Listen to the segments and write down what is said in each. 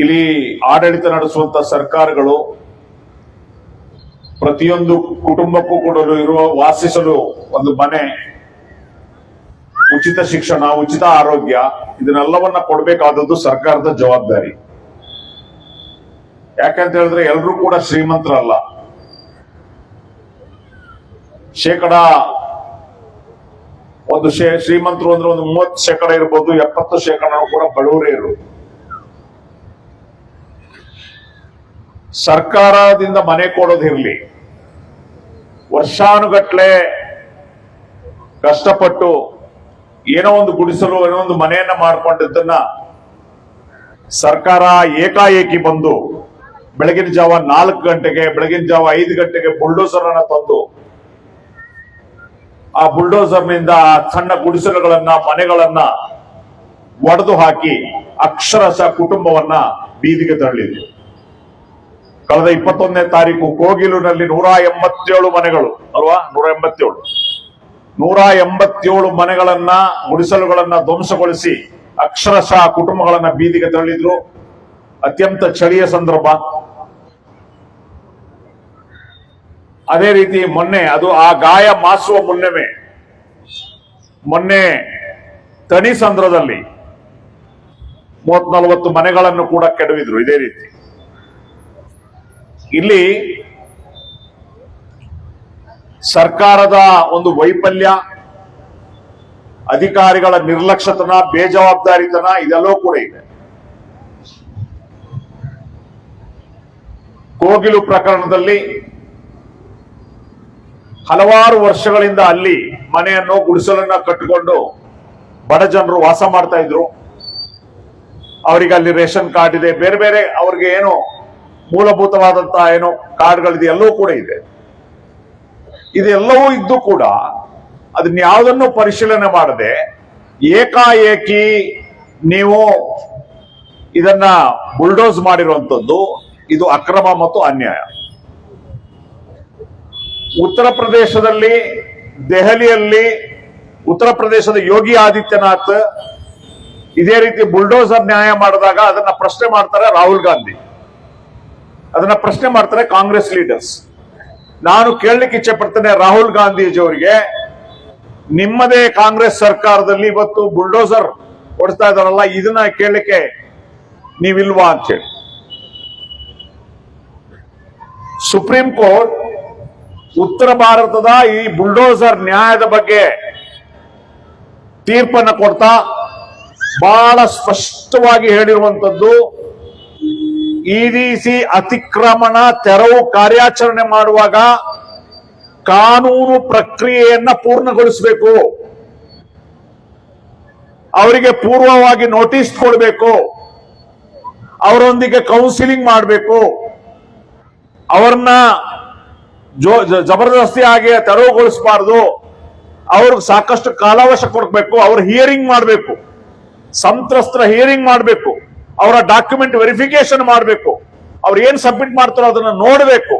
ಇಲ್ಲಿ ಆಡಳಿತ ನಡೆಸುವಂತ ಸರ್ಕಾರಗಳು ಪ್ರತಿಯೊಂದು ಕುಟುಂಬಕ್ಕೂ ಕೂಡ ಇರುವ ವಾಸಿಸಲು ಒಂದು ಮನೆ, ಉಚಿತ ಶಿಕ್ಷಣ, ಉಚಿತ ಆರೋಗ್ಯ, ಇದನ್ನೆಲ್ಲವನ್ನ ಕೊಡಬೇಕಾದದ್ದು ಸರ್ಕಾರದ ಜವಾಬ್ದಾರಿ. ಯಾಕಂತ ಹೇಳಿದ್ರೆ ಎಲ್ಲರೂ ಕೂಡ ಶ್ರೀಮಂತರಲ್ಲ. ಶೇಕಡ ಒಂದು ಶ್ರೀಮಂತರು ಅಂದ್ರೆ ಒಂದು ಮೂವತ್ತು ಶೇಕಡ ಇರ್ಬೋದು, ಎಪ್ಪತ್ತು ಶೇಕಡ ಕೂಡ ಬಡವರೇ ಇರು ಸರ್ಕಾರದಿಂದ ಮನೆ ಕೊಡೋದಿರಲಿ ವರ್ಷಾನುಗಟ್ಲೆ ಕಷ್ಟಪಟ್ಟು ಏನೋ ಒಂದು ಗುಡಿಸಲು, ಏನೋ ಒಂದು ಮನೆಯನ್ನ ಮಾಡಿಕೊಂಡಿದ್ದನ್ನ ಸರ್ಕಾರ ಏಕಾಏಕಿ ಬಂದು ಬೆಳಗಿನ ಜಾವ ನಾಲ್ಕು ಗಂಟೆಗೆ, ಬೆಳಗಿನ ಜಾವ ಐದು ಗಂಟೆಗೆ ಬುಲ್ಡೋಸರ್ ಅನ್ನ ತಂದು ಆ ಬುಲ್ಡೋಸರ್ನಿಂದ ಸಣ್ಣ ಗುಡಿಸಲುಗಳನ್ನ, ಮನೆಗಳನ್ನ ಒಡೆದು ಹಾಕಿ ಅಕ್ಷರಶಃ ಕುಟುಂಬವನ್ನ ಬೀದಿಗೆ ತಳ್ಳಿದ್ರು ಕಳೆದ ಇಪ್ಪತ್ತೊಂದನೇ ತಾರೀಕು ಕೋಗಿಲುನಲ್ಲಿ ನೂರ ಎಂಬತ್ತೇಳು ಮನೆಗಳು, ಅಲ್ವಾ? ನೂರ ಎಂಬತ್ತೇಳು. ನೂರ ಎಂಬತ್ತೇಳು ಮನೆಗಳನ್ನ, ಗುಡಿಸಲುಗಳನ್ನ ಧ್ವಂಸಗೊಳಿಸಿ ಅಕ್ಷರಶಃ ಕುಟುಂಬಗಳನ್ನ ಬೀದಿಗೆ ತಳ್ಳಿದ್ರು. ಅತ್ಯಂತ ಚಳಿಯ ಸಂದರ್ಭ. ಅದೇ ರೀತಿ ಮೊನ್ನೆ, ಅದು ಆ ಗಾಯ ಮಾಸುವ ಮುನ್ನವೇ, ಮೊನ್ನೆ ತನಿ ಸಂದ್ರದಲ್ಲಿ ಮೂವತ್ ನಲವತ್ತು ಮನೆಗಳನ್ನು ಕೂಡ ಕೆಡವಿದ್ರು, ಇದೇ ರೀತಿ. ಇಲ್ಲಿ ಸರ್ಕಾರದ ಒಂದು ವೈಫಲ್ಯ, ಅಧಿಕಾರಿಗಳ ನಿರ್ಲಕ್ಷ್ಯತನ, ಬೇಜವಾಬ್ದಾರಿತನ ಇದೆಲ್ಲೋ ಕೂಡ ಇದೆ. ಕೋಗಿಲು ಪ್ರಕರಣದಲ್ಲಿ ಹಲವಾರು ವರ್ಷಗಳಿಂದ ಅಲ್ಲಿ ಮನೆಯನ್ನು ಗುಡಿಸಲನ್ನ ಕಟ್ಟಿಕೊಂಡು ಬಡ ಜನರು ವಾಸ ಮಾಡ್ತಾ ಇದ್ರು. ಅವರಿಗೆ ಅಲ್ಲಿ ರೇಷನ್ ಕಾರ್ಡ್ ಇದೆ. ಬೇರೆ ಬೇರೆ ಅವ್ರಿಗೆ ಏನು ಮೂಲಭೂತವಾದಂತಹ ಏನೋ ಕಾರ್ಡ್ಗಳಿದೆ ಎಲ್ಲವೂ ಕೂಡ ಇದೆ. ಇದೆಲ್ಲವೂ ಇದ್ದು ಕೂಡ ಅದನ್ನ ಯಾವುದನ್ನು ಪರಿಶೀಲನೆ ಮಾಡದೆ ಏಕಾಏಕಿ ನೀವು ಇದನ್ನ ಬುಲ್ಡೋಸ್ ಮಾಡಿರುವಂತದ್ದು ಇದು ಅಕ್ರಮ ಮತ್ತು ಅನ್ಯಾಯ. ಉತ್ತರ ಪ್ರದೇಶದಲ್ಲಿ ದೆಹಲಿಯಲ್ಲಿ ಉತ್ತರ ಪ್ರದೇಶದ ಯೋಗಿ ಆದಿತ್ಯನಾಥ್ ಇದೇ ರೀತಿ ಬುಲ್ಡೋಸರ್ ನ್ಯಾಯ ಮಾಡಿದಾಗ ಅದನ್ನ ಪ್ರಶ್ನೆ ಮಾಡ್ತಾರೆ ರಾಹುಲ್ ಗಾಂಧಿ. ಅದನ್ನ ಪ್ರಶ್ನೆ ಮಾಡ್ತಾರೆ ಕಾಂಗ್ರೆಸ್ ಲೀಡರ್ಸ್. ನಾನು ಕೇಳಲಿಕ್ಕೆ ಇಚ್ಛೆ ಪಡ್ತೇನೆ ರಾಹುಲ್ ಗಾಂಧೀಜಿಯವರಿಗೆ. ನಿಮ್ಮದೇ ಕಾಂಗ್ರೆಸ್ ಸರ್ಕಾರದಲ್ಲಿ ಇವತ್ತು ಬುಲ್ಡೋಸರ್ ಓಡಿಸ್ತಾ ಇದಾರಲ್ಲ ಇದನ್ನ ಕೇಳಲಿಕ್ಕೆ ನೀವಿಲ್ವಾ ಅಂತೇಳಿ. ಸುಪ್ರೀಂ ಕೋರ್ಟ್ ಉತ್ತರ ಭಾರತದ ಈ ಬುಲ್ಡೋಸರ್ ನ್ಯಾಯದ ಬಗ್ಗೆ ತೀರ್ಪನ್ನು ಕೊಡ್ತಾ ಬಹಳ ಸ್ಪಷ್ಟವಾಗಿ ಹೇಳಿರುವಂತದ್ದು ರೀತಿ ಅತಿಕ್ರಮಣ ತೆರವು ಕಾರ್ಯಾಚರಣೆ ಮಾಡುವಾಗ ಕಾನೂನು ಪ್ರಕ್ರಿಯೆಯನ್ನ ಪೂರ್ಣಗೊಳಿಸಬೇಕು. ಅವರಿಗೆ ಪೂರ್ವವಾಗಿ ನೋಟಿಸ್ ಕೊಡಬೇಕು. ಅವರೊಂದಿಗೆ ಕೌನ್ಸಿಲಿಂಗ್ ಮಾಡಬೇಕು. ಅವ್ರನ್ನ ಜ- ಜಬರ್ದಸ್ತಿ ಆಗಿ ತೆರವುಗೊಳಿಸಬಾರ್ದು. ಅವ್ರಿಗೆ ಸಾಕಷ್ಟು ಕಾಲಾವಶ ಕೊಡಬೇಕು. ಅವ್ರ ಹಿಯರಿಂಗ್ ಮಾಡಬೇಕು. ಸಂತ್ರಸ್ತರ ಹಿಯರಿಂಗ್ ಮಾಡಬೇಕು. ಅವರ ಡಾಕ್ಯುಮೆಂಟ್ ವೆರಿಫಿಕೇಶನ್ ಮಾಡಬೇಕು. ಅವ್ರು ಏನ್ ಸಬ್ಮಿಟ್ ಮಾಡ್ತಾರೋ ಅದನ್ನ ನೋಡಬೇಕು.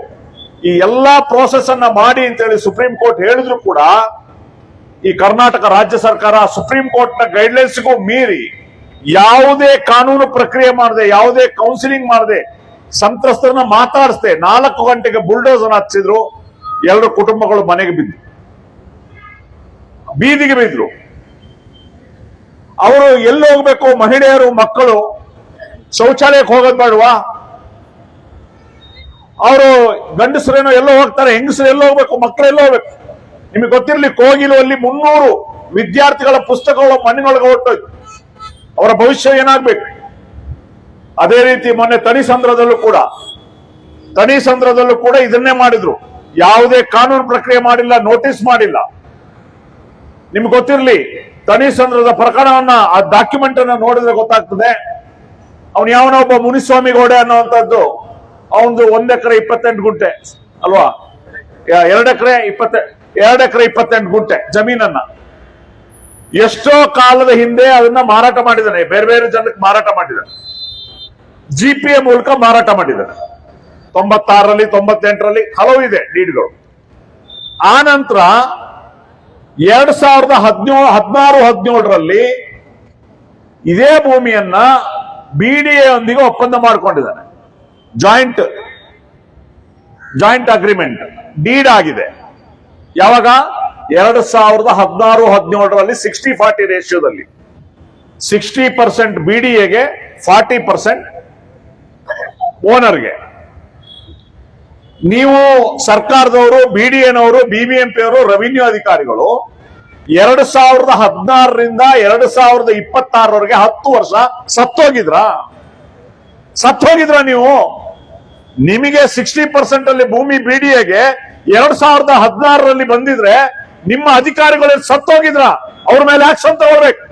ಈ ಎಲ್ಲಾ ಪ್ರೋಸೆಸ್ ಅನ್ನ ಮಾಡಿ ಅಂತೇಳಿ ಸುಪ್ರೀಂ ಕೋರ್ಟ್ ಹೇಳಿದ್ರು ಕೂಡ, ಈ ಕರ್ನಾಟಕ ರಾಜ್ಯ ಸರ್ಕಾರ ಸುಪ್ರೀಂ ಕೋರ್ಟ್ನ ಗೈಡ್ಲೈನ್ಸ್ಗೂ ಮೀರಿ ಯಾವುದೇ ಕಾನೂನು ಪ್ರಕ್ರಿಯೆ ಮಾಡದೆ, ಯಾವುದೇ ಕೌನ್ಸಿಲಿಂಗ್ ಮಾಡದೆ, ಸಂತ್ರಸ್ತರನ್ನ ಮಾತಾಡಿಸ್ದೆ, ನಾಲ್ಕು ಗಂಟೆಗೆ ಬುಲ್ಡೋಸರ್ ಹಚ್ಚಿದ್ರು, ಎರಡು ಕುಟುಂಬಗಳು ಮನೆಗೆ ಬಿದ್ದು ಬೀದಿಗೆ ಬಿದ್ರು. ಅವರು ಎಲ್ಲಿ ಹೋಗ್ಬೇಕು? ಮಹಿಳೆಯರು, ಮಕ್ಕಳು ಶೌಚಾಲಯಕ್ಕೆ ಹೋಗೋದು ಬೇಡವಾ? ಅವರು ಗಂಡಸರೇನೋ ಎಲ್ಲೋ ಹೋಗ್ತಾರೆ, ಹೆಂಗಸರು ಎಲ್ಲೋ ಹೋಗ್ಬೇಕು ಮಕ್ಕಳು ಎಲ್ಲೋ ಹೋಗ್ಬೇಕು. ನಿಮಗೆ ಗೊತ್ತಿರಲಿ ಕೋಗಿಲು ಅಲ್ಲಿ ಮುನ್ನೂರು ವಿದ್ಯಾರ್ಥಿಗಳ ಪುಸ್ತಕಗಳು ಮಣ್ಣಿನೊಳಗೆ ಹೊಟ್ಟೋಯ್ತು ಅವರ ಭವಿಷ್ಯ ಏನಾಗ್ಬೇಕು? ಅದೇ ರೀತಿ ಮೊನ್ನೆ ತನಿ ಸಂದ್ರದಲ್ಲೂ ಕೂಡ, ತನಿ ಸಂದ್ರದಲ್ಲೂ ಕೂಡ ಇದನ್ನೇ ಮಾಡಿದ್ರು. ಯಾವುದೇ ಕಾನೂನು ಪ್ರಕ್ರಿಯೆ ಮಾಡಿಲ್ಲ, ನೋಟಿಸ್ ಮಾಡಿಲ್ಲ. ನಿಮ್ಗೆ ಗೊತ್ತಿರಲಿ, ತನಿ ಸಂದ್ರದ ಪ್ರಕರಣವನ್ನ, ಆ ಡಾಕ್ಯುಮೆಂಟ್ ಅನ್ನ ನೋಡಿದ್ರೆ ಗೊತ್ತಾಗ್ತದೆ. ಅವನು ಯಾವನೋ ಒಬ್ಬ ಮುನಿಸ್ವಾಮಿ ಗೋಡೆ ಅನ್ನುವಂಥದ್ದು. ಅವನದು ಒಂದ್ ಎಕರೆ ಇಪ್ಪತ್ತೆಂಟು ಗುಂಟೆ, ಅಲ್ವಾ? ಎರಡ್ ಎಕರೆ ಇಪ್ಪತ್ತ, ಎರಡ್ ಎಕರೆ ಇಪ್ಪತ್ತೆಂಟು ಗುಂಟೆ ಜಮೀನನ್ನ. ಎಷ್ಟೋ ಕಾಲದ ಹಿಂದೆ ಅದನ್ನ ಮಾರಾಟ ಮಾಡಿದ್ದಾನೆ ಬೇರೆ ಬೇರೆ ಜನಕ್ಕೆ ಮಾರಾಟ ಮಾಡಿದ್ದಾನೆ ಜಿ ಪಿ ಎ ಮೂಲಕ ಮಾರಾಟ ಮಾಡಿದ್ದಾನೆ ತೊಂಬತ್ತಾರರಲ್ಲಿ, ತೊಂಬತ್ತೆಂಟರಲ್ಲಿ ಹಲವು ಇದೆ ಡೀಡ್ಗಳು. ಆ ನಂತರ ಎರಡ್ ಸಾವಿರದ ಹದಿನೇಳು, ಹದಿನಾರು, ಹದಿನೇಳರಲ್ಲಿ ಇದೇ ಭೂಮಿಯನ್ನ ಬಿಡಿಎ ಒಂದಿಗೆ ಒಪ್ಪಂದ ಮಾಡಿಕೊಂಡಿದ್ದಾರೆ ಜಾಯಿಂಟ್ ಜಾಯಿಂಟ್ ಅಗ್ರಿಮೆಂಟ್ ಡೀಡ್ ಆಗಿದೆ. ಯಾವಾಗ? ಎರಡು ಸಾವಿರದ ಹದಿನಾರು ಹದಿನೇಳರಲ್ಲಿ ಸಿಕ್ಸ್ಟಿ ಫಾರ್ಟಿ ರೇಷಿಯೋದಲ್ಲಿ ಸಿಕ್ಸ್ಟಿ ಪರ್ಸೆಂಟ್ ಬಿಡಿಎಗೆ ಫಾರ್ಟಿ ಪರ್ಸೆಂಟ್ ಓನರ್ಗೆ ನೀವು ಸರ್ಕಾರದವರು ಬಿಡಿಎನವರು ಬಿಬಿಎಂಪಿ ಅವರು ರೆವಿನ್ಯೂ ಅಧಿಕಾರಿಗಳು ಎರಡು ಸಾವಿರದ ಹದಿನಾರರಿಂದ ಎರಡು ಸಾವಿರದ ಇಪ್ಪತ್ತಾರವರೆಗೆ ಹತ್ತು ವರ್ಷ ಸತ್ತೋಗಿದ್ರ. ಸತ್ತೋಗಿದ್ರ ನೀವು. ನಿಮಗೆ ಸಿಕ್ಸ್ಟಿ ಪರ್ಸೆಂಟ್ ಅಲ್ಲಿ ಭೂಮಿ ಬಿಡಿಎಗೆ ಎರಡ್ ಸಾವಿರದ ಹದಿನಾರರಲ್ಲಿ ಬಂದಿದ್ರೆ ನಿಮ್ಮ ಅಧಿಕಾರಿಗಳು ಸತ್ತೋಗಿದ್ರ? ಅವ್ರ ಮೇಲೆ ಆಕ್ಷನ್ ತಗೊಳ್ಬೇಕು.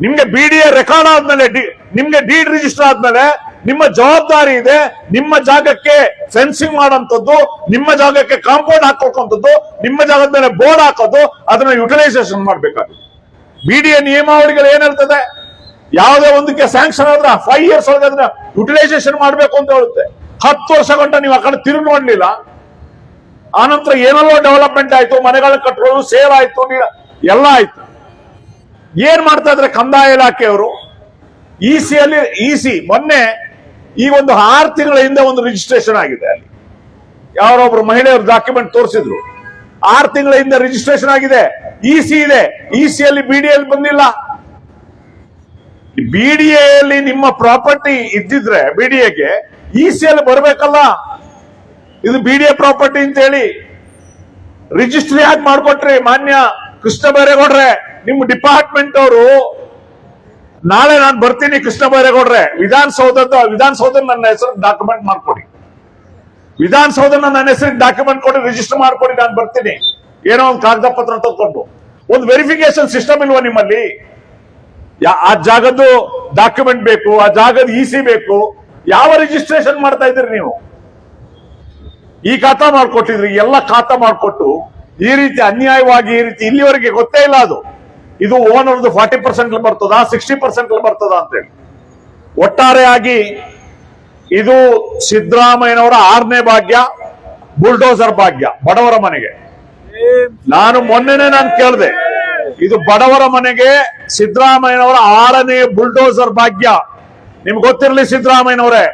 ನಿಮ್ಗೆ ಬಿಡಿಎ ರೆಕಾರ್ಡ್ ಆದ್ಮೇಲೆ ನಿಮ್ಗೆ ಡೀಡ್ ರಿಜಿಸ್ಟರ್ ಆದ್ಮೇಲೆ ನಿಮ್ಮ ಜವಾಬ್ದಾರಿ ಇದೆ, ನಿಮ್ಮ ಜಾಗಕ್ಕೆ ಫೆನ್ಸಿಂಗ್ ಮಾಡೋಂಥದ್ದು ನಿಮ್ಮ ಜಾಗಕ್ಕೆ ಕಾಂಪೌಂಡ್ ಹಾಕೋಕಂಥದ್ದು ನಿಮ್ಮ ಜಾಗದ ಬೋರ್ಡ್ ಹಾಕೋದು, ಅದನ್ನ ಯುಟಿಲೈಸೇಷನ್ ಮಾಡ್ಬೇಕಾಗುತ್ತೆ. ಬಿಡಿಎ ನಿಯಮಾವಳಿಗಳು ಏನ್ ಯಾವುದೇ ಒಂದಕ್ಕೆ ಸ್ಯಾಂಕ್ಷನ್ ಆದ್ರೆ ಫೈವ್ ಇಯರ್ಸ್ ಒಳಗೆ ಅದನ್ನ ಯುಟಿಲೈಸೇಷನ್ ಮಾಡ್ಬೇಕು ಅಂತ ಹೇಳುತ್ತೆ. ಹತ್ತು ವರ್ಷ ಗಂಟ ನೀವು ಆ ಕಡೆ ತಿರುಗಿ ನೋಡ್ಲಿಲ್ಲ. ಆನಂತರ ಏನೆಲ್ಲೋ ಡೆವಲಪ್ಮೆಂಟ್ ಆಯ್ತು, ಮನೆಗಳ ಕಟ್ಟೋದು ಸೇಲ್ ಆಯ್ತು ಎಲ್ಲ ಆಯ್ತು. ಏನ್ ಮಾಡ್ತಾ ಇದ್ರೆ ಕಂದಾಯ ಇಲಾಖೆಯವರು? ಇ ಸಿ ಅಲ್ಲಿ ಇ ಸಿ ಮೊನ್ನೆ ಈ ಒಂದು ಆರು ತಿಂಗಳ ಹಿಂದೆ ಒಂದು ರಿಜಿಸ್ಟ್ರೇಷನ್ ಆಗಿದೆ. ಅಲ್ಲಿ ಯಾರೊಬ್ರು ಮಹಿಳೆಯರು ಡಾಕ್ಯುಮೆಂಟ್ ತೋರಿಸಿದ್ರು. ಆರು ತಿಂಗಳ ಹಿಂದೆ ರಿಜಿಸ್ಟ್ರೇಷನ್ ಆಗಿದೆ. ಇ ಸಿ ಇದೆ. ಇ ಸಿ ಅಲ್ಲಿ ಬಿಡಿಎಲ್ ಬಂದಿಲ್ಲ. ಬಿಡಿಎಲ್ಲಿ ನಿಮ್ಮ ಪ್ರಾಪರ್ಟಿ ಇದ್ದಿದ್ರೆ ಬಿಡಿಎಗೆ ಇ ಸಿ ಅಲ್ಲಿ ಬರ್ಬೇಕಲ್ಲ. ಇದು ಬಿಡಿಎ ಪ್ರಾಪರ್ಟಿ ಅಂತ ಹೇಳಿ ರಿಜಿಸ್ಟ್ರಿ ಯಾಕೆ ಮಾಡ್ಕೊಟ್ರಿ? ಮಾನ್ಯ ಕೃಷ್ಣ ಬೈರೇಗೌಡ್ರೆ ನಿಮ್ಮ ಡಿಪಾರ್ಟ್ಮೆಂಟ್ ಅವರು ನಾಳೆ ನಾನು ಬರ್ತೀನಿ ಕೃಷ್ಣ ಬೈರೇಗೌಡ್ರೆ ವಿಧಾನಸೌಧದ ವಿಧಾನಸೌಧ ನನ್ನ ಹೆಸರು ಡಾಕ್ಯುಮೆಂಟ್ ಮಾಡ್ಕೊಡಿ. ವಿಧಾನಸೌಧ ನನ್ನ ಹೆಸರಿಗೆ ಡಾಕ್ಯುಮೆಂಟ್ ಕೊಡಿ ರಿಜಿಸ್ಟರ್ ಮಾಡ್ಕೊಡಿ, ನಾನು ಬರ್ತೀನಿ. ಏನೋ ಒಂದು ಕಾಗದ ಪತ್ರ ತಗೊಂಡು. ಒಂದು ವೆರಿಫಿಕೇಶನ್ ಸಿಸ್ಟಮ್ ಇಲ್ವಾ ನಿಮ್ಮಲ್ಲಿ? ಆ ಜಾಗದ್ದು ಡಾಕ್ಯುಮೆಂಟ್ ಬೇಕು, ಆ ಜಾಗದ ಇ ಸಿ ಬೇಕು. ಯಾವ ರಿಜಿಸ್ಟ್ರೇಷನ್ ಮಾಡ್ತಾ ಇದ್ದೀರಿ ನೀವು? ಈ ಖಾತಾ ಮಾಡ್ಕೊಟ್ಟಿದ್ರಿ, ಎಲ್ಲ ಖಾತಾ ಮಾಡ್ಕೊಟ್ಟು ಈ ರೀತಿ ಅನ್ಯಾಯವಾಗಿ ಈ ರೀತಿ ಇಲ್ಲಿವರೆಗೆ ಗೊತ್ತೇ ಇಲ್ಲ ಅದು. ಇದು ಓನರ್ದು ಫಾರ್ಟಿ ಪರ್ಸೆಂಟ್ ಬರ್ತದ, ಸಿಕ್ಸ್ಟಿ ಪರ್ಸೆಂಟ್ ಬರ್ತದ ಅಂತೇಳಿ ಒಟ್ಟಾರೆಯಾಗಿ ಇದು ಸಿದ್ದರಾಮಯ್ಯನವರ ಆರನೇ ಭಾಗ್ಯ, ಬುಲ್ಡೋಸರ್ ಭಾಗ್ಯ, ಬಡವರ ಮನೆಗೆ. ನಾನು ಮೊನ್ನೆನೆ ನಾನು ಕೇಳಿದೆ, ಇದು ಬಡವರ ಮನೆಗೆ ಸಿದ್ದರಾಮಯ್ಯನವರ ಆರನೇ ಬುಲ್ಡೋಸರ್ ಭಾಗ್ಯ. ನಿಮ್ಗೆ ಗೊತ್ತಿರಲಿ ಸಿದ್ದರಾಮಯ್ಯನವರೇ,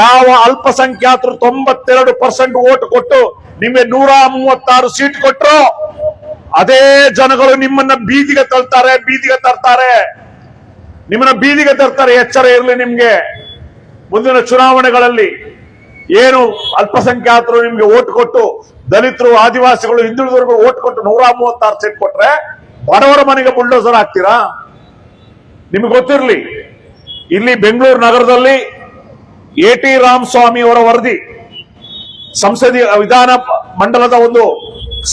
ಯಾವ ಅಲ್ಪಸಂಖ್ಯಾತರು ತೊಂಬತ್ತೆರಡು ಪರ್ಸೆಂಟ್ ಓಟ್ ಕೊಟ್ಟು ನಿಮಗೆ ನೂರ ಮೂವತ್ತಾರು ಸೀಟ್ ಕೊಟ್ಟರು ಅದೇ ಜನಗಳು ನಿಮ್ಮನ್ನ ಬೀದಿಗೆ ತಳ್ತಾರೆ ಬೀದಿಗೆ ತರ್ತಾರೆ. ನಿಮ್ಮನ್ನ ಬೀದಿಗೆ ತರ್ತಾರೆ, ಎಚ್ಚರ ಇರಲಿ ನಿಮ್ಗೆ. ಮುಂದಿನ ಚುನಾವಣೆಗಳಲ್ಲಿ ಏನು ಅಲ್ಪಸಂಖ್ಯಾತರು ನಿಮ್ಗೆ ಓಟ್ ಕೊಟ್ಟು, ದಲಿತರು, ಆದಿವಾಸಿಗಳು ಹಿಂದುಳಿದವರಿಗೆ ಓಟ್ ಕೊಟ್ಟು ನೂರ ಮೂವತ್ತಾರು ಸೀಟ್ ಕೊಟ್ರೆ ಬಡವರ ಮನೆಗೆ ಬುಲ್ಡೋಸರ್ ಹಾಕ್ತೀರಾ? ನಿಮ್ಗೆ ಗೊತ್ತಿರಲಿ. ಇಲ್ಲಿ ಬೆಂಗಳೂರು ನಗರದಲ್ಲಿ ಎ ಟಿ ರಾಮಸ್ವಾಮಿ ಅವರ ವರದಿ, ಸಂಸದೀಯ ವಿಧಾನ ಮಂಡಲದ ಒಂದು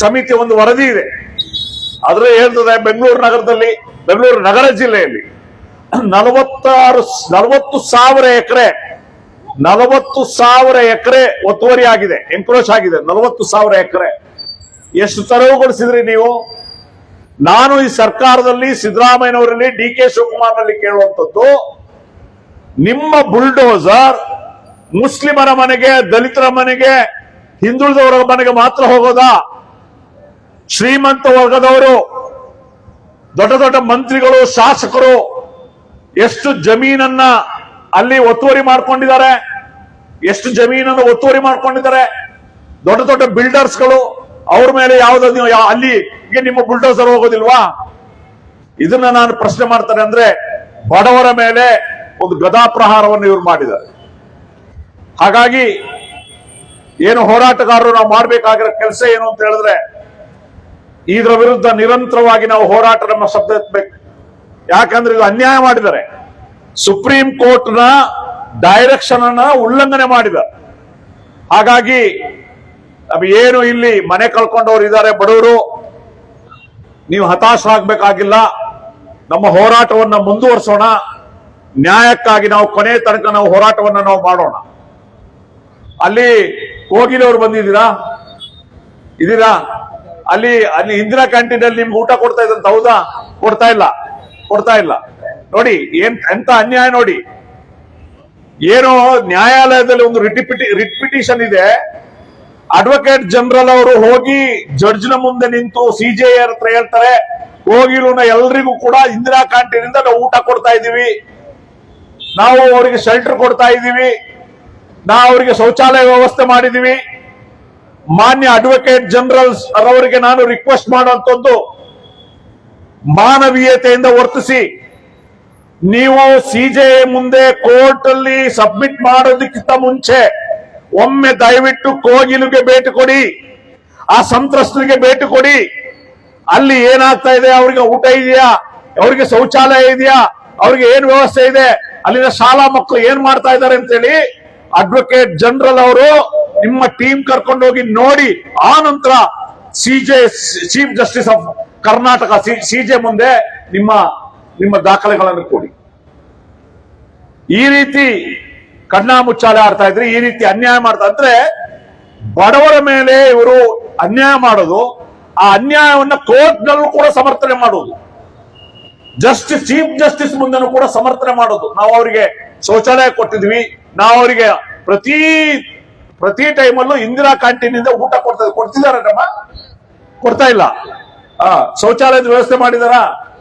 ಸಮಿತಿ, ಒಂದು ವರದಿ ಇದೆ. ಅದ್ರಲ್ಲಿ ಹೇಳ್ತದೆ ಬೆಂಗಳೂರು ನಗರದಲ್ಲಿ, ಬೆಂಗಳೂರು ನಗರ ಜಿಲ್ಲೆಯಲ್ಲಿ ನಲವತ್ತಾರು ನಲವತ್ತು ಸಾವಿರ ಎಕರೆ, ನಲವತ್ತು ಸಾವಿರ ಎಕರೆ ಒತ್ತುವರಿ ಆಗಿದೆ ಎನ್ಕ್ರೋಚ್ ಆಗಿದೆ, ನಲವತ್ತು ಸಾವಿರ ಎಕರೆ. ಎಷ್ಟು ತೆರವುಗೊಳಿಸಿದ್ರಿ ನೀವು? ನಾನು ಈ ಸರ್ಕಾರದಲ್ಲಿ ಸಿದ್ದರಾಮಯ್ಯನವರಲ್ಲಿ ಡಿ ಕೆ ಶಿವಕುಮಾರ್ನಲ್ಲಿ ಕೇಳುವಂತದ್ದು ನಿಮ್ಮ ಬುಲ್ಡೋಸರ್ ಮುಸ್ಲಿಮರ ಮನೆಗೆ, ದಲಿತರ ಮನೆಗೆ, ಹಿಂದುಳಿದವರ ಮನೆಗೆ ಮಾತ್ರ ಹೋಗೋದಾ? ಶ್ರೀಮಂತ ವರ್ಗದವರು, ದೊಡ್ಡ ದೊಡ್ಡ ಮಂತ್ರಿಗಳು, ಶಾಸಕರು ಎಷ್ಟು ಜಮೀನನ್ನ ಅಲ್ಲಿ ಒತ್ತುವರಿ ಮಾಡ್ಕೊಂಡಿದ್ದಾರೆ, ಎಷ್ಟು ಜಮೀನನ್ನು ಒತ್ತುವರಿ ಮಾಡ್ಕೊಂಡಿದ್ದಾರೆ, ದೊಡ್ಡ ದೊಡ್ಡ ಬಿಲ್ಡರ್ಸ್ಗಳು ಅವ್ರ ಮೇಲೆ ಯಾವ್ದು ಅಲ್ಲಿ ನಿಮ್ಮ ಬುಲ್ಡೋಸರ್ ಹೋಗೋದಿಲ್ವಾ? ಇದನ್ನ ನಾನು ಪ್ರಶ್ನೆ ಮಾಡ್ತಾರೆ ಅಂದ್ರೆ ಬಡವರ ಮೇಲೆ ಒಂದು ಗದಾಪ್ರಹಾರವನ್ನು ಇವ್ರು ಮಾಡಿದ್ದಾರೆ. ಹಾಗಾಗಿ ಏನು ಹೋರಾಟಗಾರರು ನಾವು ಮಾಡಬೇಕಾಗಿರೋ ಕೆಲಸ ಏನು ಅಂತ ಹೇಳಿದ್ರೆ ಇದರ ವಿರುದ್ಧ ನಿರಂತರವಾಗಿ ನಾವು ಹೋರಾಟ ನಮ್ಮ ಶಬ್ದ ಎತ್ತಬೇಕು. ಯಾಕಂದ್ರೆ ಇದು ಅನ್ಯಾಯ ಮಾಡಿದ್ದಾರೆ. ಸುಪ್ರೀಂ ಕೋರ್ಟ್ನ ಡೈರೆಕ್ಷನ್ ಅನ್ನ ಉಲ್ಲಂಘನೆ ಮಾಡಿದ. ಹಾಗಾಗಿ ಏನು ಇಲ್ಲಿ ಮನೆ ಕಳ್ಕೊಂಡವ್ರು ಇದ್ದಾರೆ ಬಡವರು, ನೀವು ಹತಾಶರಾಗಬೇಕಾಗಿಲ್ಲ. ನಮ್ಮ ಹೋರಾಟವನ್ನ ಮುಂದುವರಿಸೋಣ. ನ್ಯಾಯಕ್ಕಾಗಿ ನಾವು ಕೊನೆ ತನಕ ನಾವು ಹೋರಾಟವನ್ನ ನಾವು ಮಾಡೋಣ. ಅಲ್ಲಿ ಕೋಗಿಲವ್ರು ಬಂದಿದ್ದೀರಾ? ಇದೀರಾ ಅಲ್ಲಿ ಅಲ್ಲಿ ಇಂದಿರಾ ಕ್ಯಾಂಟೀನ್ ಅಲ್ಲಿ ನಿಮ್ಗೆ ಊಟ ಕೊಡ್ತಾ ಇದ್ದಂತ ಹೌದಾ? ಕೊಡ್ತಾ ಇಲ್ಲ. ಕೊಡ್ತಾ ಇಲ್ಲ. ನೋಡಿ, ಏನ್, ಎಂತ ಅನ್ಯಾಯ ನೋಡಿ. ಏನೋ ನ್ಯಾಯಾಲಯದಲ್ಲಿ ಒಂದು ರಿಟಿಪಿಟಿ ರಿಟ್ ಇದೆ. ಅಡ್ವೊಕೇಟ್ ಜನರಲ್ ಅವರು ಹೋಗಿ ಜಡ್ಜ್ನ ಮುಂದೆ ನಿಂತು ಸಿಜೆ ಹತ್ರ ಹೇಳ್ತಾರೆ ಹೋಗಿಲೂನ ಎಲ್ರಿಗೂ ಕೂಡ ಇಂದಿರಾ ಕ್ಯಾಂಟೀನ್ ಇಂದ ನಾವು ಊಟ ಕೊಡ್ತಾ ಇದೀವಿ ನಾವು ಅವರಿಗೆ ಶೆಲ್ಟರ್ ಕೊಡ್ತಾ ಇದ್ದೀವಿ. ನಾವು ಅವರಿಗೆ ಶೌಚಾಲಯ ವ್ಯವಸ್ಥೆ ಮಾಡಿದೀವಿ ಮಾನ್ಯ ಅಡ್ವೊಕೇಟ್ ಜನರಲ್ ಅವರಿಗೆ ನಾನು ರಿಕ್ವೆಸ್ಟ್ ಮಾಡುವಂತದ್ದು ಮಾನವೀಯತೆಯಿಂದ ವರ್ತಿಸಿ, ನೀವು ಸಿಜೆ ಮುಂದೆ ಕೋರ್ಟ್ ಅಲ್ಲಿ ಸಬ್ಮಿಟ್ ಮಾಡೋದಕ್ಕಿಂತ ಮುಂಚೆ ಒಮ್ಮೆ ದಯವಿಟ್ಟು ಕೋಗಿಲುಗೆ ಭೇಟಿ ಕೊಡಿ, ಆ ಸಂತ್ರಸ್ತರಿಗೆ ಭೇಟಿ ಕೊಡಿ. ಅಲ್ಲಿ ಏನಾಗ್ತಾ ಇದೆ? ಅವ್ರಿಗೆ ಊಟ ಇದೆಯಾ? ಅವ್ರಿಗೆ ಶೌಚಾಲಯ ಇದೆಯಾ? ಅವ್ರಿಗೆ ಏನ್ ವ್ಯವಸ್ಥೆ ಇದೆ? ಅಲ್ಲಿನ ಶಾಲಾ ಮಕ್ಕಳು ಏನ್ ಮಾಡ್ತಾ ಇದ್ದಾರೆ ಅಂತೇಳಿ ಅಡ್ವೊಕೇಟ್ ಜನರಲ್ ಅವರು ನಿಮ್ಮ ಟೀಮ್ ಕರ್ಕೊಂಡು ಹೋಗಿ ನೋಡಿ, ಆ ನಂತರ CJ chief justice of Karnataka CJ ಮುಂದೆ ನಿಮ್ಮ ನಿಮ್ಮ ದಾಖಲೆಗಳನ್ನು ಕೊಡಿ. ಈ ರೀತಿ ಕಣ್ಣಾಮುಚ್ಚಾಲೆ ಆಡ್ತಾ ಇದ್ರೆ, ಈ ರೀತಿ ಅನ್ಯಾಯ ಮಾಡ್ತಾ ಅಂದ್ರೆ ಬಡವರ ಮೇಲೆ ಇವರು ಅನ್ಯಾಯ ಮಾಡೋದು, ಆ ಅನ್ಯಾಯವನ್ನ ಕೋರ್ಟ್ ನಲ್ಲೂ ಕೂಡ ಸಮರ್ಥನೆ ಮಾಡೋದು. ಜಸ್ಟಿಸ್, ಚೀಫ್ ಜಸ್ಟಿಸ್ ಮುಂದೆನೂ ಕೂಡ ಸಮರ್ಥನೆ ಮಾಡೋದು. ನಾವು ಅವರಿಗೆ ಶೌಚಾಲಯ ಕೊಟ್ಟಿದ್ವಿ, ನಾವು ಅವರಿಗೆ ಪ್ರತಿ ಪ್ರತಿ ಟೈಮಲ್ಲೂ ಇಂದಿರಾ ಕ್ಯಾಂಟೀನ್ ಇಂದ ಊಟ ಕೊಡ್ತಾ, ಕೊಡ್ತಿದ್ದಾರೆ ಕೊಡ್ತಾ ಇಲ್ಲ. ಆ, ಶೌಚಾಲಯದ ವ್ಯವಸ್ಥೆ ಮಾಡಿದಾರ?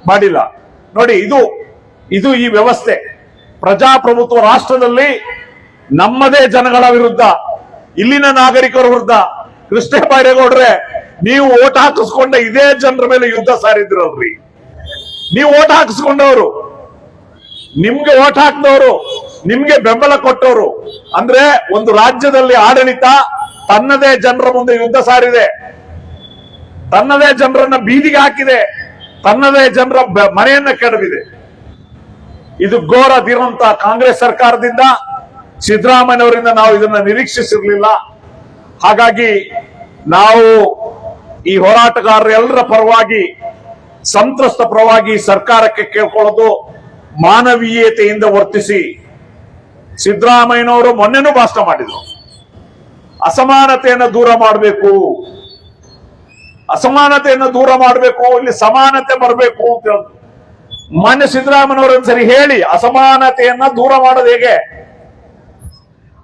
ಮಾಡಿಲ್ಲ. ನೋಡಿ, ಇದು ಇದು ಈ ವ್ಯವಸ್ಥೆ. ಪ್ರಜಾಪ್ರಭುತ್ವ ರಾಷ್ಟ್ರದಲ್ಲಿ ನಮ್ಮದೇ ಜನಗಳ ವಿರುದ್ಧ, ಇಲ್ಲಿನ ನಾಗರಿಕರ ವಿರುದ್ಧ. ಕೃಷ್ಣ ಬೈರೇಗೌಡ್ರೆ ನೀವು ಓಟ್ ಹಾಕಿಸ್ಕೊಂಡ ಇದೇ ಜನರ ಮೇಲೆ ಯುದ್ಧ ಸಾರಿದ್ರಲ್ರಿ. ನೀವು ಓಟ್ ಹಾಕಿಸ್ಕೊಂಡವರು. ನಿಮ್ಗೆ ಓಟ್ ಹಾಕಿದವರು, ನಿಮ್ಗೆ ಬೆಂಬಲ ಕೊಟ್ಟವರು. ಅಂದ್ರೆ ಒಂದು ರಾಜ್ಯದಲ್ಲಿ ಆಡಳಿತ ತನ್ನದೇ ಜನರ ಮುಂದೆ ಯುದ್ಧ ಸಾರಿದೆ. ತನ್ನದೇ ಜನರನ್ನ ಬೀದಿಗೆ ಹಾಕಿದೆ. ತನ್ನದೇ ಜನರ ಮನೆಯನ್ನ ಕೆಡವಿದೆ. ಇದು ಘೋರ ದಿರಂತ ಕಾಂಗ್ರೆಸ್ ಸರ್ಕಾರದಿಂದ ಸಿದ್ದರಾಮಯ್ಯವರಿಂದ ನಾವು ಇದನ್ನ ನಿರೀಕ್ಷಿಸಿರ್ಲಿಲ್ಲ. ಹಾಗಾಗಿ ನಾವು ಈ ಹೋರಾಟಗಾರರೆಲ್ಲರ ಪರವಾಗಿ, ಸಂತ್ರಸ್ತ ಪರವಾಗಿ ಸರ್ಕಾರಕ್ಕೆ ಕೇಳ್ಕೊಳ್ಳೋದು ಮಾನವೀಯತೆಯಿಂದ ವರ್ತಿಸಿ ಸಿದ್ದರಾಮಯ್ಯನವರು ಮೊನ್ನೆನೂ ಭಾಷಣ ಮಾಡಿದ್ರು. ಅಸಮಾನತೆಯನ್ನು ದೂರ ಮಾಡಬೇಕು. ಅಸಮಾನತೆಯನ್ನು ದೂರ ಮಾಡಬೇಕು, ಇಲ್ಲಿ ಸಮಾನತೆ ಬರಬೇಕು ಅಂತ ಹೇಳಿದ್ರು ಮಾನ್ಯ ಸಿದ್ದರಾಮಯ್ಯನವರು ಒಂದ್ಸರಿ ಹೇಳಿ, ಅಸಮಾನತೆಯನ್ನ ದೂರ ಮಾಡೋದು ಹೇಗೆ?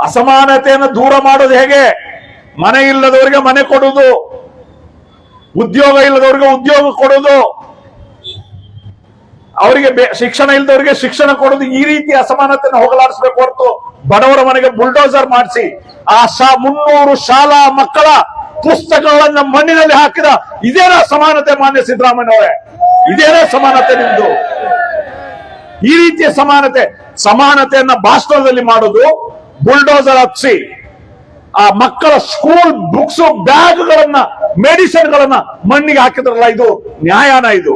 ಅಸಮಾನತೆಯನ್ನು ದೂರ ಮಾಡೋದು ಹೇಗೆ? ಮನೆ ಇಲ್ಲದವರಿಗೆ ಮನೆ ಕೊಡುವುದು ಉದ್ಯೋಗ ಇಲ್ಲದವರಿಗೆ ಉದ್ಯೋಗ ಕೊಡುವುದು ಅವರಿಗೆ ಶಿಕ್ಷಣ ಇಲ್ದವರಿಗೆ ಶಿಕ್ಷಣ ಕೊಡೋದು ಈ ರೀತಿ ಅಸಮಾನತೆಯನ್ನು ಹೋಗಲಾಡಿಸಬೇಕು ಹೊರತು ಬಡವರ ಮನೆಗೆ ಬುಲ್ಡೋಸರ್ ಮಾಡಿಸಿ ಆ ಶಾ ಮುನ್ನೂರು ಶಾಲಾ ಮಕ್ಕಳ ಪುಸ್ತಕಗಳನ್ನ ಮಣ್ಣಿನಲ್ಲಿ ಹಾಕಿದ ಇದೇನ ಸಮಾನತೆ ಮಾನ್ಯ ಸಿದ್ದರಾಮಯ್ಯನವರೇ ಇದೇನ ಸಮಾನತೆ ನಿಮ್ದು? ಈ ರೀತಿಯ ಸಮಾನತೆ ಸಮಾನತೆಯನ್ನ ಭಾಷಣದಲ್ಲಿ ಮಾಡೋದು ಬುಲ್ಡೋಸರ್ ಹಚ್ಚಿ ಆ ಮಕ್ಕಳ ಸ್ಕೂಲ್ ಬುಕ್ಸ್ ಮೆಡಿಸಿನ್ ಗಳನ್ನ ಮಣ್ಣಿಗೆ ಹಾಕಿದ್ರಲ್ಲ ಇದು ನ್ಯಾಯನ ಇದು.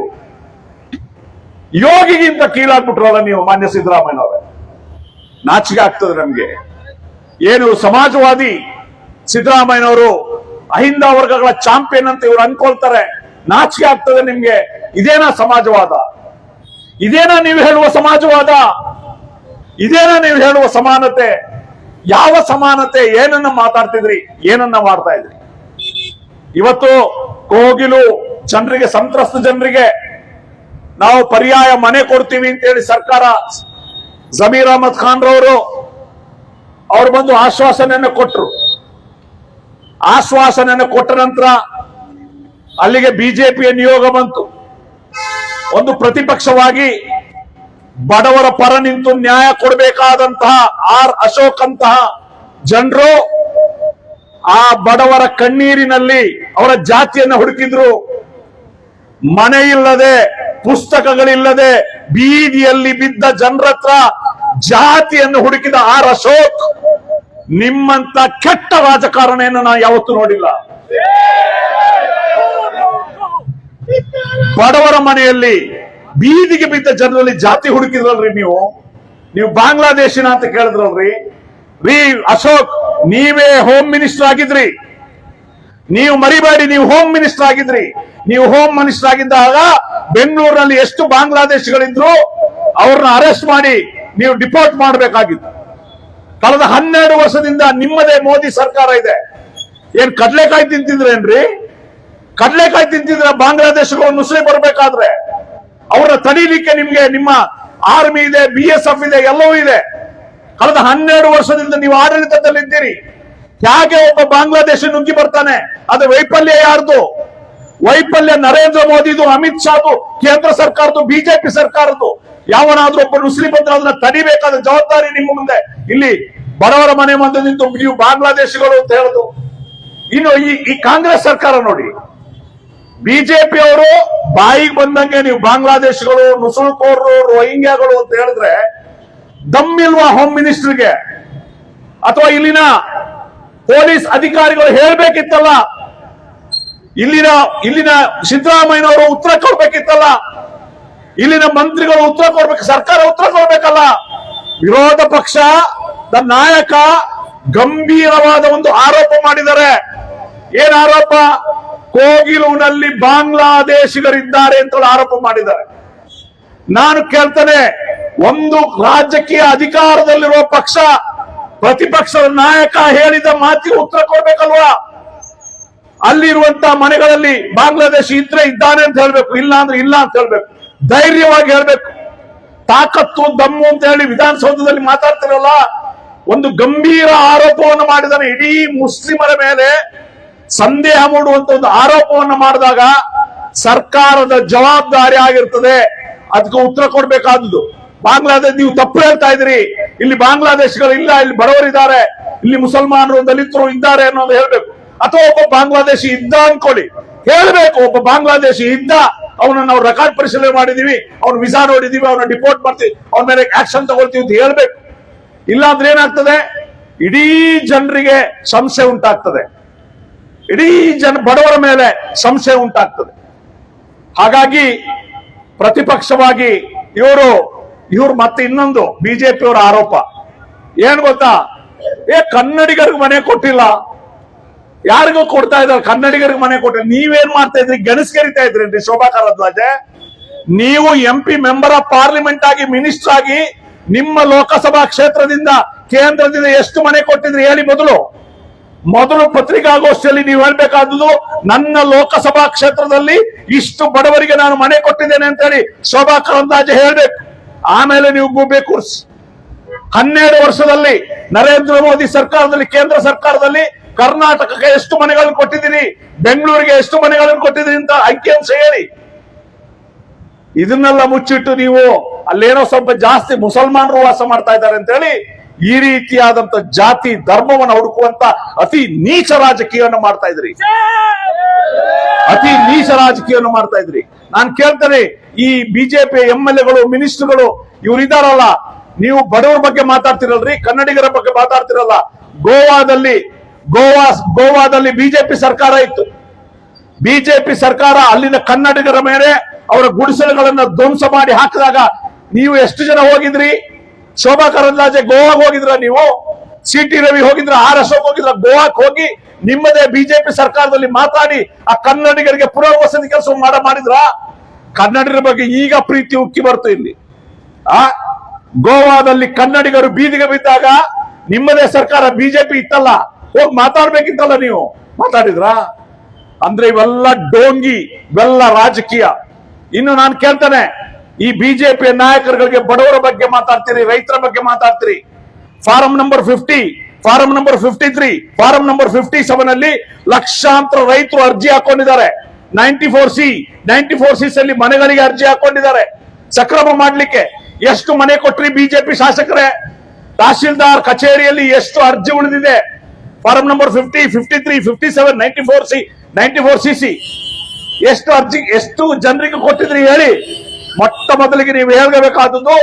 ಯೋಗಿಗಿಂತ ಕೀಳಾಗ್ಬಿಟ್ರಲ್ಲ ನೀವು, ಮಾನ್ಯ ಸಿದ್ದರಾಮಯ್ಯನವರೇ. ನಾಚಿಕೆ ಆಗ್ತದೆ ನಮ್ಗೆ. ಏನು ಸಮಾಜವಾದಿ ಸಿದ್ದರಾಮಯ್ಯನವರು ಅಹಿಂದ ವರ್ಗಗಳ ಚಾಂಪಿಯನ್ ಅಂತ ಇವ್ರು ಅನ್ಕೊಳ್ತಾರೆ. ನಾಚಿಕೆ ಆಗ್ತದೆ ನಿಮ್ಗೆ. ಇದೇನಾ ಸಮಾಜವಾದ? ಇದೇನಾ ನೀವು ಹೇಳುವ ಸಮಾಜವಾದ? ಇದೇನಾ ನೀವು ಹೇಳುವ ಸಮಾನತೆ? ಯಾವ ಸಮಾನತೆ? ಏನನ್ನ ಮಾತಾಡ್ತಿದ್ರಿ? ಏನನ್ನ ಮಾಡ್ತಾ ಇದ್ರಿ? ಇವತ್ತು ಕೋಗಿಲು ಜನರಿಗೆ, ಸಂತ್ರಸ್ತ ಜನರಿಗೆ ನಾವು ಪರ್ಯಾಯ ಮನೆ ಕೊಡ್ತೀವಿ ಅಂತ ಹೇಳಿ ಸರ್ಕಾರ ಜಮೀರ್ ಅಹಮದ್ ಖಾನ್ ರವರು ಅವ್ರು ಬಂದು ಆಶ್ವಾಸನೆಯನ್ನು ಕೊಟ್ಟರು ಆಶ್ವಾಸನೆಯನ್ನು ಕೊಟ್ಟ ನಂತರ ಅಲ್ಲಿಗೆ ಬಿಜೆಪಿಯ ನಿಯೋಗ ಬಂತು. ಒಂದು ಪ್ರತಿಪಕ್ಷವಾಗಿ ಬಡವರ ಪರ ನಿಂತು ನ್ಯಾಯ ಕೊಡಬೇಕಾದಂತಹ ಆರ್ ಅಶೋಕ್ ಅಂತಹ ಜನರು ಆ ಬಡವರ ಕಣ್ಣೀರಿನಲ್ಲಿ ಅವರ ಜಾತಿಯನ್ನು ಹುಡುಕಿದ್ರು. ಮನೆ ಇಲ್ಲದೆ ಪುಸ್ತಕಗಳಿಲ್ಲದೆ ಬೀದಿಯಲ್ಲಿ ಬಿದ್ದ ಜನರತ್ರ ಜಾತಿಯನ್ನು ಹುಡುಕಿದ ಆರ್ ಅಶೋಕ್, ನಿಮ್ಮಂತ ಕೆಟ್ಟ ರಾಜಕಾರಣೆಯನ್ನು ನಾನು ಯಾವತ್ತೂ ನೋಡಿಲ್ಲ. ಬಡವರ ಮನೆಯಲ್ಲಿ ಬೀದಿಗೆ ಬಿದ್ದ ಜನರಲ್ಲಿ ಜಾತಿ ಹುಡುಕಿದ್ರಲ್ರಿ ನೀವು? ನೀವು ಬಾಂಗ್ಲಾದೇಶಿನ ಅಂತ ಕೇಳಿದ್ರಲ್ರಿ? ರೀ, ಅಶೋಕ್, ನೀವೇ ಹೋಮ್ ಮಿನಿಸ್ಟರ್ ಆಗಿದ್ರಿ. ನೀವು ಮರಿಬೇಡಿ, ನೀವು ಹೋಮ್ ಮಿನಿಸ್ಟರ್ ಆಗಿದ್ರಿ. ನೀವು ಹೋಮ್ ಮಿನಿಸ್ಟರ್ ಆಗಿದ್ದಾಗ ಬೆಂಗಳೂರಿನಲ್ಲಿ ಎಷ್ಟು ಬಾಂಗ್ಲಾದೇಶಗಳಿದ್ರು ಅವ್ರನ್ನ ಅರೆಸ್ಟ್ ಮಾಡಿ ನೀವು ಡಿಪೋರ್ಟ್ ಮಾಡಬೇಕಾಗಿತ್ತು. ಕಳೆದ ಹನ್ನೆರಡು ವರ್ಷದಿಂದ ನಿಮ್ಮದೇ ಮೋದಿ ಸರ್ಕಾರ ಇದೆ. ಏನ್ ಕಡ್ಲೆಕಾಯಿ ತಿಂತಿದ್ರೇನ್ರಿ? ಕಡಲೆಕಾಯಿ ತಿಂತಿದ್ರೆ ಬಾಂಗ್ಲಾದೇಶಗಳು ಮುಸ್ಲಿಂ ಬರಬೇಕಾದ್ರೆ ಅವರ ತಡೀಲಿಕ್ಕೆ ನಿಮ್ಗೆ ನಿಮ್ಮ ಆರ್ಮಿ ಇದೆ, ಬಿ ಎಸ್ ಎಫ್ ಇದೆ, ಎಲ್ಲವೂ ಇದೆ. ಕಳೆದ ಹನ್ನೆರಡು ವರ್ಷದಿಂದ ನೀವು ಆಡಳಿತದಲ್ಲಿ ಇದ್ದೀರಿ ಹೇಗೆ ಒಬ್ಬ ಬಾಂಗ್ಲಾದೇಶ ನುಗ್ಗಿ ಬರ್ತಾನೆ? ಅದು ವೈಫಲ್ಯ ಯಾರ್ದು? ವೈಫಲ್ಯ ನರೇಂದ್ರ ಮೋದಿದು, ಅಮಿತ್ ಶಾದು, ಕೇಂದ್ರ ಸರ್ಕಾರದ್ದು, ಬಿಜೆಪಿ ಸರ್ಕಾರದ್ದು. ಯಾವನಾದ್ರೂ ಒಬ್ಬ ಮುಸ್ಲಿಂ ಬಂದ್ರೆ ಅದನ್ನ ತಡಿಬೇಕಾದ ಜವಾಬ್ದಾರಿ ನಿಮ್ಮ ಮುಂದೆ. ಇಲ್ಲಿ ಬಡವರ ಮನೆ ಮುಂದೆ ನಿಂತು ನೀವು ಬಾಂಗ್ಲಾದೇಶಿಗಳು ಅಂತ ಹೇಳುದು. ಇನ್ನು ಈ ಈ ಕಾಂಗ್ರೆಸ್ ಸರ್ಕಾರ ನೋಡಿ. ಬಿಜೆಪಿ ಅವರು ಬಾಯಿಗೆ ಬಂದಂಗೆ ನೀವು ಬಾಂಗ್ಲಾದೇಶಗಳು, ನುಸುಳುಕೋರರು, ರೋಹಿಂಗ್ಯಾಗಳು ಅಂತ ಹೇಳಿದ್ರೆ ದಮ್ಮಿಲ್ವಾ ಹೋಮ್ ಮಿನಿಸ್ಟರ್ಗೆ ಅಥವಾ ಇಲ್ಲಿನ ಪೊಲೀಸ್ ಅಧಿಕಾರಿಗಳು ಹೇಳ್ಬೇಕಿತ್ತಲ್ಲ? ಇಲ್ಲಿನ ಇಲ್ಲಿನ ಸಿದ್ದರಾಮಯ್ಯನವರು ಉತ್ತರ ಕೊಡ್ಬೇಕಿತ್ತಲ್ಲ. ಇಲ್ಲಿನ ಮಂತ್ರಿಗಳು ಉತ್ತರ ಕೊಡ್ಬೇಕು, ಸರ್ಕಾರ ಉತ್ತರ ಕೊಡ್ಬೇಕಲ್ಲ. ವಿರೋಧ ಪಕ್ಷ ನಾಯಕ ಗಂಭೀರವಾದ ಒಂದು ಆರೋಪ ಮಾಡಿದ್ದಾರೆ. ಏನ್ ಆರೋಪ? ಕೋಗಿಲುನಲ್ಲಿ ಬಾಂಗ್ಲಾದೇಶಿಗರಿದ್ದಾರೆ ಅಂತ ಆರೋಪ ಮಾಡಿದ್ದಾರೆ. ನಾನು ಕೇಳ್ತೇನೆ, ಒಂದು ರಾಜಕೀಯ ಅಧಿಕಾರದಲ್ಲಿರುವ ಪಕ್ಷ, ಪ್ರತಿಪಕ್ಷದ ನಾಯಕ ಹೇಳಿದ ಮಾತಿಗೆ ಉತ್ತರ ಕೊಡ್ಬೇಕಲ್ವಾ? ಅಲ್ಲಿರುವಂತ ಮನೆಗಳಲ್ಲಿ ಬಾಂಗ್ಲಾದೇಶಿ ಇದ್ರೆ ಇದ್ದಾನೆ ಅಂತ ಹೇಳ್ಬೇಕು, ಇಲ್ಲ ಅಂದ್ರೆ ಇಲ್ಲ ಅಂತ ಹೇಳ್ಬೇಕು, ಧೈರ್ಯವಾಗಿ ಹೇಳ್ಬೇಕು. ತಾಕತ್ತು, ದಮ್ಮು ಅಂತ ಹೇಳಿ ವಿಧಾನಸೌಧದಲ್ಲಿ ಮಾತಾಡ್ತಿರಲ್ಲ, ಒಂದು ಗಂಭೀರ ಆರೋಪವನ್ನು ಮಾಡಿದಾನೆ ಇಡೀ ಮುಸ್ಲಿಮರ ಮೇಲೆ ಸಂದೇಹ ಮೂಡುವಂತ ಒಂದು ಆರೋಪವನ್ನು ಮಾಡಿದಾಗ ಸರ್ಕಾರದ ಜವಾಬ್ದಾರಿ ಆಗಿರ್ತದೆ. ಅದಕ್ಕೆ ಉತ್ತರ ಕೊಡ್ಬೇಕಾದದ್ದು. ಬಾಂಗ್ಲಾದೇಶ ನೀವು ತಪ್ಪು ಹೇಳ್ತಾ ಇದ್ರಿ ಇಲ್ಲಿ ಬಾಂಗ್ಲಾದೇಶಗಳು ಇಲ್ಲ, ಇಲ್ಲಿ ಬಡವರಿದ್ದಾರೆ, ಇಲ್ಲಿ ಮುಸಲ್ಮಾನರು ದಲಿತರು ಇದ್ದಾರೆ ಅನ್ನೋದು ಹೇಳ್ಬೇಕು. ಅಥವಾ ಒಬ್ಬ ಬಾಂಗ್ಲಾದೇಶಿ ಇದ್ದ ಅನ್ಕೊಳ್ಳಿ. ಹೇಳ್ಬೇಕು, ಒಬ್ಬ ಬಾಂಗ್ಲಾದೇಶಿ ಇದ್ದ, ಅವನನ್ನ ನಾವು ರೆಕಾರ್ಡ್ ಪರಿಶೀಲನೆ ಮಾಡಿದೀವಿ, ಅವ್ನ ವಿಸಾ ನೋಡಿದೀವಿ, ಅವನ ಡಿಪೋರ್ಟ್ ಮಾಡ್ತೀವಿ, ಅವನ ಮೇಲೆ ಆಕ್ಷನ್ ತಗೊಳ್ತೀವಿ ಅಂತ ಹೇಳ್ಬೇಕು. ಇಲ್ಲ ಅಂದ್ರೆ ಏನಾಗ್ತದೆ? ಇಡೀ ಜನರಿಗೆ ಸಂಶಯ ಉಂಟಾಗ್ತದೆ. ಇಡೀ ಜನ ಬಡವರ ಮೇಲೆ ಸಂಶಯ ಉಂಟಾಗ್ತದೆ. ಹಾಗಾಗಿ ಪ್ರತಿಪಕ್ಷವಾಗಿ ಇವರು, ಇವ್ರು ಮತ್ತೆ ಇನ್ನೊಂದು ಬಿಜೆಪಿಯವರ ಆರೋಪ. ಏನ್ ಗೊತ್ತಾ? ಏ, ಕನ್ನಡಿಗರಿಗೆ ಮನೆ ಕೊಟ್ಟಿಲ್ಲ. ಯಾರಿಗೋ ಕೊಡ್ತಾ ಇದ್ದಾರೆ, ಕನ್ನಡಿಗರಿಗೆ ಮನೆ ಕೊಟ್ಟರೆ ನೀವೇನ್ ಮಾಡ್ತಾ ಇದ್ರಿ? ಗೆಣಸ್ಕರಿತಾ ಇದ್ರಿ ಶೋಭಾ ಕಾರದ್ವಾಜೆ. ನೀವು M P member of parliament ಆಗಿ ಮಿನಿಸ್ಟರ್ ಆಗಿ, ನಿಮ್ಮ ಲೋಕಸಭಾ ಕ್ಷೇತ್ರದಿಂದ, ಕೇಂದ್ರದಿಂದ ಎಷ್ಟು ಮನೆ ಕೊಟ್ಟಿದ್ರಿ? ಹೇಳಿ ಮೊದಲು. ಮೊದಲು ಪತ್ರಿಕಾಗೋಷ್ಠಿಯಲ್ಲಿ ನೀವು ಹೇಳ್ಬೇಕಾದದ್ದು, ನನ್ನ ಲೋಕಸಭಾ ಕ್ಷೇತ್ರದಲ್ಲಿ ಇಷ್ಟು ಬಡವರಿಗೆ ನಾನು ಮನೆ ಕೊಟ್ಟಿದ್ದೇನೆ ಅಂತ ಹೇಳಿ ಶೋಭಾ ಕರಂದ್ಲಾಜೆ ಹೇಳ್ಬೇಕು. ಆಮೇಲೆ ನೀವು ಗೂಬೆ ಕೂರ್ಸಿ. ಹನ್ನೆರಡು ವರ್ಷದಲ್ಲಿ ನರೇಂದ್ರ ಮೋದಿ ಸರ್ಕಾರದಲ್ಲಿ, ಕೇಂದ್ರ ಸರ್ಕಾರದಲ್ಲಿ ಕರ್ನಾಟಕಕ್ಕೆ ಎಷ್ಟು ಮನೆಗಳನ್ನು ಕೊಟ್ಟಿದ್ದೀರಿ ಬೆಂಗಳೂರಿಗೆ ಎಷ್ಟು ಮನೆಗಳನ್ನು ಕೊಟ್ಟಿದ್ದೀರಿ ಅಂತ ಅಂಕಿಅಂಶ ಹೇಳಿ. ಇದನ್ನೆಲ್ಲ ಮುಚ್ಚಿಟ್ಟು ನೀವು ಅಲ್ಲೇನೋ ಸ್ವಲ್ಪ ಜಾಸ್ತಿ ಮುಸಲ್ಮಾನರು ವಾಸ ಮಾಡ್ತಾ ಇದ್ದಾರೆ ಅಂತ ಹೇಳಿ ಈ ರೀತಿಯಾದಂತ ಜಾತಿ ಧರ್ಮವನ್ನು ಹುಡುಕುವಂತ ಅತಿ ನೀಚ ರಾಜಕೀಯವನ್ನು ಮಾಡ್ತಾ ಇದ್ರಿ. ಅತಿ ನೀಚ ರಾಜಕೀಯವನ್ನು ಮಾಡ್ತಾ ಇದ್ರಿ. ನಾನು ಕೇಳ್ತೇನೆ, ಈ ಬಿಜೆಪಿ ಎಂ ಎಲ್ ಎಗಳು ಮಿನಿಸ್ಟರ್ಗಳು ಇವ್ರು ಇದಾರಲ್ಲ, ನೀವು ಬಡವರ ಬಗ್ಗೆ ಮಾತಾಡ್ತಿರಲ್ರಿ, ಕನ್ನಡಿಗರ ಬಗ್ಗೆ ಮಾತಾಡ್ತಿರಲ್ಲ, ಗೋವಾದಲ್ಲಿ ಗೋವಾ, ಗೋವಾದಲ್ಲಿ ಬಿಜೆಪಿ ಸರ್ಕಾರ ಇತ್ತು. ಬಿಜೆಪಿ ಸರ್ಕಾರ ಅಲ್ಲಿನ ಕನ್ನಡಿಗರ ಮೇಲೆ ಅವರ ಗುಡಿಸಲುಗಳನ್ನು ಧ್ವಂಸ ಮಾಡಿ ಹಾಕಿದಾಗ ನೀವು ಎಷ್ಟು ಜನ ಹೋಗಿದ್ರಿ? ಶೋಭಾ ಕರಂದ್ಲಾಜೆ ಗೋವಾಗೆ ಹೋಗಿದ್ರ ನೀವು? ಸಿ ಟಿ ರವಿ ಹೋಗಿದ್ರ? ಆರ್ ಅಶೋಕ್ ಹೋಗಿದ್ರ? ಗೋವಾಕ್ ಹೋಗಿ ನಿಮ್ಮದೇ ಬಿಜೆಪಿ ಸರ್ಕಾರದಲ್ಲಿ ಮಾತಾಡಿ ಆ ಕನ್ನಡಿಗರಿಗೆ ಪುನರ್ವಸತಿ ಕೆಲಸ ಮಾಡ ಮಾಡಿದ್ರ? ಕನ್ನಡಿಗರ ಬಗ್ಗೆ ಈಗ ಪ್ರೀತಿ ಉಕ್ಕಿ ಬರ್ತು ಇಲ್ಲಿ. ಆ, ಗೋವಾದಲ್ಲಿ ಕನ್ನಡಿಗರು ಬೀದಿಗೆ ಬಿದ್ದಾಗ ನಿಮ್ಮದೇ ಸರ್ಕಾರ ಬಿಜೆಪಿ ಇತ್ತಲ್ಲ. ಹೋಗಿ ಮಾತಾಡ್ಬೇಕಿತ್ತಲ್ಲ ನೀವು? ಮಾತಾಡಿದ್ರಾ? ಅಂದ್ರೆ ಇವೆಲ್ಲ ಡೋಂಗಿ, ಇವೆಲ್ಲ ರಾಜಕೀಯ. ಇನ್ನು ನಾನು ಕೇಳ್ತೇನೆ, ಈ ಬಿಜೆಪಿ ನಾಯಕರುಗಳಿಗೆ ಬಡವರ ಬಗ್ಗೆ ಮಾತಾಡ್ತೀರಿ, ರೈತರ ಬಗ್ಗೆ ಮಾತಾಡ್ತೀರಿ. Form number fifty form number fifty three form number fifty seven ಅಲ್ಲಿ ಲಕ್ಷಾಂತರ ರೈತರು ಅರ್ಜಿ ಹಾಕೊಂಡಿದ್ದಾರೆ. Ninety four C ninety four CC ಅಲ್ಲಿ ಮನೆಗಳಿಗೆ ಅರ್ಜಿ ಹಾಕೊಂಡಿದ್ದಾರೆ. ಸಕ್ರಮ ಮಾಡ್ಲಿಕ್ಕೆ ಎಷ್ಟು ಮನೆ ಕೊಟ್ರಿ ಬಿಜೆಪಿ ಶಾಸಕರೇ? ತಹಶೀಲ್ದಾರ್ ಕಚೇರಿಯಲ್ಲಿ ಎಷ್ಟು ಅರ್ಜಿ ಉಳಿದಿದೆ? Form number fifty fifty three fifty seven ninety four C ninety four C C ಎಷ್ಟು ಅರ್ಜಿ, ಎಷ್ಟು ಜನರಿಗೆ ಕೊಟ್ಟಿದ್ರಿ ಹೇಳಿ, ಮೊಟ್ಟ ಮೊದಲಿಗೆ ನೀವು ಹೇಳಬೇಕಾದದ್ದು,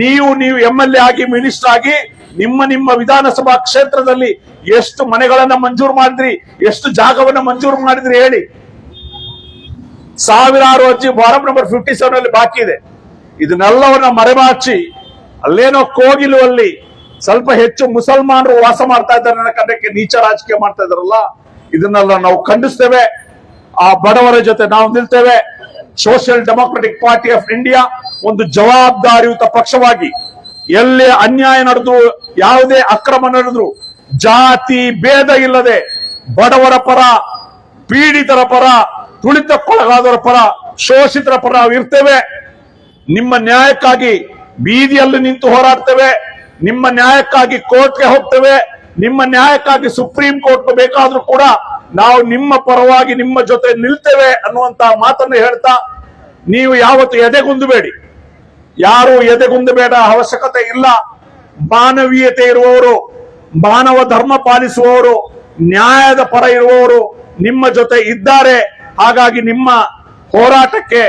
ನೀವು ನೀವು ಎಂ ಎಲ್ ಎ ಆಗಿ ಮಿನಿಸ್ಟರ್ ಆಗಿ, ನಿಮ್ಮ ನಿಮ್ಮ ವಿಧಾನಸಭಾ ಕ್ಷೇತ್ರದಲ್ಲಿ ಎಷ್ಟು ಮನೆಗಳನ್ನ ಮಂಜೂರು ಮಾಡಿದ್ರಿ, ಎಷ್ಟು ಜಾಗವನ್ನ ಮಂಜೂರು ಮಾಡಿದ್ರಿ ಹೇಳಿ. ಸಾವಿರಾರು ಅರ್ಜಿ ಫಾರಂ ನಂಬರ್ ಫಿಫ್ಟಿ ಸೆವೆನ್ ಅಲ್ಲಿ ಬಾಕಿ ಇದೆ. ಇದನ್ನೆಲ್ಲವನ್ನ ಮರೆಮಾಚಿ, ಅಲ್ಲೇನೋ ಕೋಗಿಲು ಅಲ್ಲಿ ಸ್ವಲ್ಪ ಹೆಚ್ಚು ಮುಸಲ್ಮಾನರು ವಾಸ ಮಾಡ್ತಾ ಇದ್ದಾರೆ ಕಾರಣಕ್ಕೆ ನೀಚ ರಾಜಕೀಯ ಮಾಡ್ತಾ ಇದಾರಲ್ಲ ಇದನ್ನೆಲ್ಲ ನಾವು ಖಂಡಿಸ್ತೇವೆ. ಆ ಬಡವರ ಜೊತೆ ನಾವು ನಿಲ್ತೇವೆ. Social democratic party of India ಒಂದು ಜವಾಬ್ದಾರಿಯುತ ಪಕ್ಷವಾಗಿ ಎಲ್ಲಿ ಅನ್ಯಾಯ ನಡೆದು, ಯಾವುದೇ ಅಕ್ರಮ ನಡೆದ್ರು, ಜಾತಿ ಭೇದ ಇಲ್ಲದೆ ಬಡವರ ಪರ, ಪೀಡಿತರ ಪರ, ತುಳಿತಕ್ಕೊಳಗಾದವರ ಪರ, ಶೋಷಿತರ ಪರ ನಾವು ಇರ್ತೇವೆ ನಿಮ್ಮ ನ್ಯಾಯಕ್ಕಾಗಿ ಬೀದಿಯಲ್ಲಿ ನಿಂತು ಹೋರಾಡ್ತೇವೆ. ನಿಮ್ಮ ನ್ಯಾಯಕ್ಕಾಗಿ ಕೋರ್ಟ್ಗೆ ಹೋಗ್ತೇವೆ, ನಿಮ್ಮ ನ್ಯಾಯಕ್ಕಾಗಿ ಸುಪ್ರೀಂ ಕೋರ್ಟ್ ಬೇಕಾದ್ರೂ ಕೂಡ ನಾವು ನಿಮ್ಮ ಪರವಾಗಿ ನಿಮ್ಮ ಜೊತೆ ನಿಲ್ತೇವೆ ಅನ್ನುವಂತ ಮಾತನ್ನು ಹೇಳ್ತಾ, ನೀವು ಯಾವತ್ತು ಎದೆಗುಂದಬೇಡಿ. ಯಾರು ಎದೆಗುಂದಬೇಡ ಅವಶ್ಯಕತೆ ಇಲ್ಲ. ಮಾನವೀಯತೆ ಇರುವವರು, ಮಾನವ ಧರ್ಮ ಪಾಲಿಸುವವರು, ನ್ಯಾಯದ ಪರ ಇರುವವರು ನಿಮ್ಮ ಜೊತೆ ಇದ್ದಾರೆ. ಹಾಗಾಗಿ ನಿಮ್ಮ ಹೋರಾಟಕ್ಕೆ,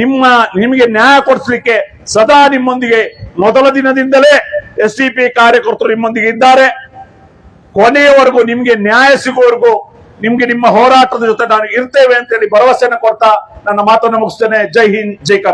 ನಿಮ್ಮ ನಿಮಗೆ ನ್ಯಾಯ ಕೊಡಿಸ್ಲಿಕ್ಕೆ ಸದಾ ನಿಮ್ಮೊಂದಿಗೆ ಮೊದಲ ದಿನದಿಂದಲೇ ಎಸ್ ಡಿ ಪಿ ಕಾರ್ಯಕರ್ತರು ನಿಮ್ಮೊಂದಿಗೆ ಇದ್ದಾರೆ. ಕೊನೆಯವರೆಗೂ ನಿಮ್ಗೆ ನ್ಯಾಯ ಸಿಗುವವರೆಗೂ ನಿಮ್ಗೆ ನಿಮ್ಮ ಹೋರಾಟದ ಜೊತೆ ನಾನು ಇರ್ತೇವೆ ಅಂತ ಹೇಳಿ ಭರವಸೆಯನ್ನು ಕೊಡ್ತಾ ನನ್ನ ಮಾತನ್ನು ಮುಗಿಸ್ತೇನೆ. ಜೈ ಹಿಂದ್, ಜೈ ಕರ್ನಾಟಕ.